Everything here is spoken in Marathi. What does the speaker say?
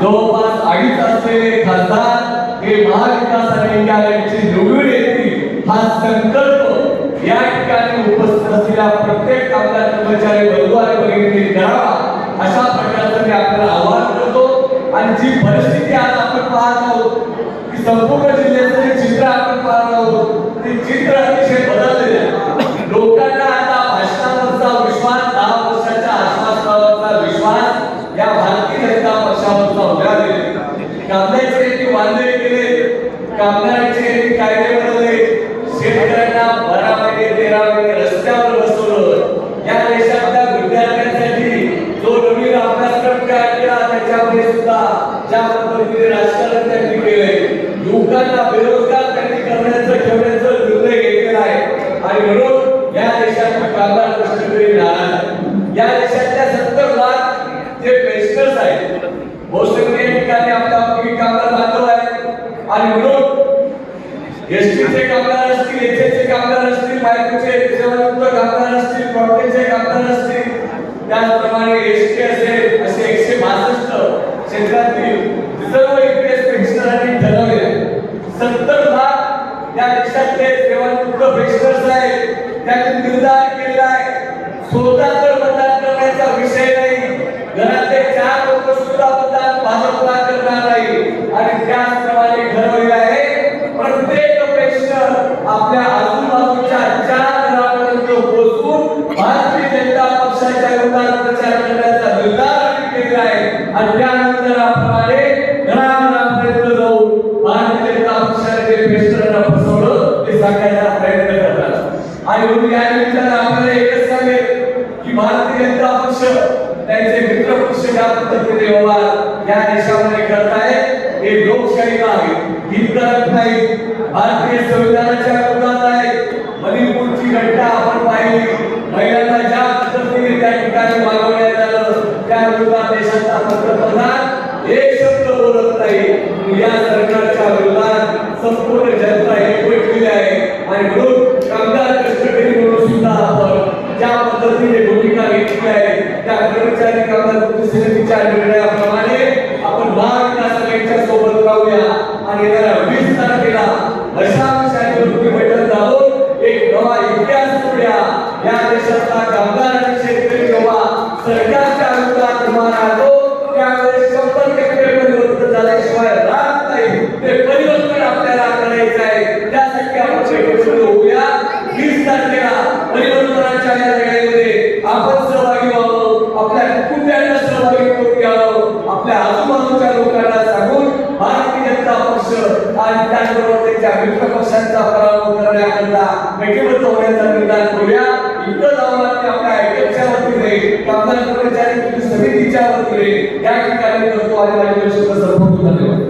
जवळपास अडीच असलेले खासदार हे महाविकास आघाडीचे निवडून येतील हा संकल्प या ठिकाणी उपस्थित असलेल्या प्रत्येक कामगार कर्मचारी बंधुवाने भगिनी करावा अशा प्रकारचं मी आपल्याला आवाहन करतो. आणि जी परिस्थिती आज आपण पाहत आहोत की संपूर्ण जिल्ह्याचं जे चित्र आपण पाहत आहोत ते चित्र अतिशय उडालेला कामगारांचे वांदे केले. कामगारांचे कायदे बनवले शेतकऱ्यांना बारा महिने तेरा महिने रस्त्यावर बसवलं. या देशातल्या विद्यार्थ्यांसाठी जो नवीन अभ्यासक्रम तयार केला त्याच्यामध्ये सुद्धा ज्या पद्धतीने राजकारण त्यांनी केले. युवकांना बेरोजगार त्यांनी करण्याचं ठेवण्याचं निर्णय घेतलेला आहे आणि म्हणून या देशातील कामगार कष्टकरी नाराज आहे. या देशातल्या सत्तर लाख जे पेन्शनर्स आहेत बहुसंख्य या ठिकाणी आपल्या आपली कामगार बांधव आहेत आणि म्हणून एसटीचे कामगार असतील एचएचे कामगार असतील बायकोचे सेवानिवृत्त कामगार असतील प्रॉपर्टीचे कामगार असतील त्याचप्रमाणे एसटी असेल असे एकशे बासष्ट क्षेत्रातील सर्व ईपीएस पेन्शनरांनी ठरवले सत्तर भाग त्या देशातले सेवानिवृत्त पेन्शनर्स आहेत. त्यांनी निर्धार केलेला आहे. स्वतः तर मतदान करण्याचा विषय नाही घरातले चार लोक सुद्धा मतदान भाजपला करणार नाही आणि त्याचप्रमाणे ठरवलेलं आहे. प्रत्येक प्रेक्षक आपल्या आजूबाजूच्या चार घरापर्यंत पोहोचून भारतीय जनता पक्षाच्या विरोधात प्रचार करण्याचा निर्धार आम्ही केलेला आहे. आणि त्यानंतर निर्धाराप्रमाणे घराघरापर्यंत जाऊन भारतीय जनता पक्षाने जे पेन्शनरांना फसवलं ते सांगायचा प्रयत्न करतात. आणि म्हणून या निमित्तानं आपल्याला एकच सांगेल की भारतीय जनता पक्ष त्यांचे मित्र पक्ष ज्या पद्धतीने व्यवहार या देशामध्ये करत आहे लोकशाही नाही हितकारक नाही भारतीय संविधानाच्या विरोधात आहे. मणिपूरची घटना आपण पाहिली. महिलांना ज्या पद्धतीने त्या ठिकाणी मागवण्यात आलं त्या विरोधात देशाचा पंतप्रधान एक शब्द बोलत नाही. या सरकारच्या विरोधात संपूर्ण जनता एकवटलेली आहे. आणि म्हणून कामगार कष्टकरी म्हणून सुद्धा आपण ज्या पद्धतीने भूमिका घेतली आहे त्या कर्मचारी कामगार कृती समितीच्या निर्णया वीस परिवर्तनाच्या या लढाईमध्ये आपण सहभागी व्हावं. आपल्या कुटुंबियांना सहभागी करून घ्यावं. आपल्या आजूबाजूच्या लोकांना सांगून भारतीय जनता पक्ष आणि त्याचबरोबर त्यांच्या मित्र पक्षांचा पराभव करण्याकरता होण्याचा निर्धार करूया जाऊन आपल्या ऐक्याच्या वतीने कामगार कर्मचारी समितीच्या वतीने या ठिकाणी करतो. आणि माझ्या शब्द संपवतो धन्यवाद.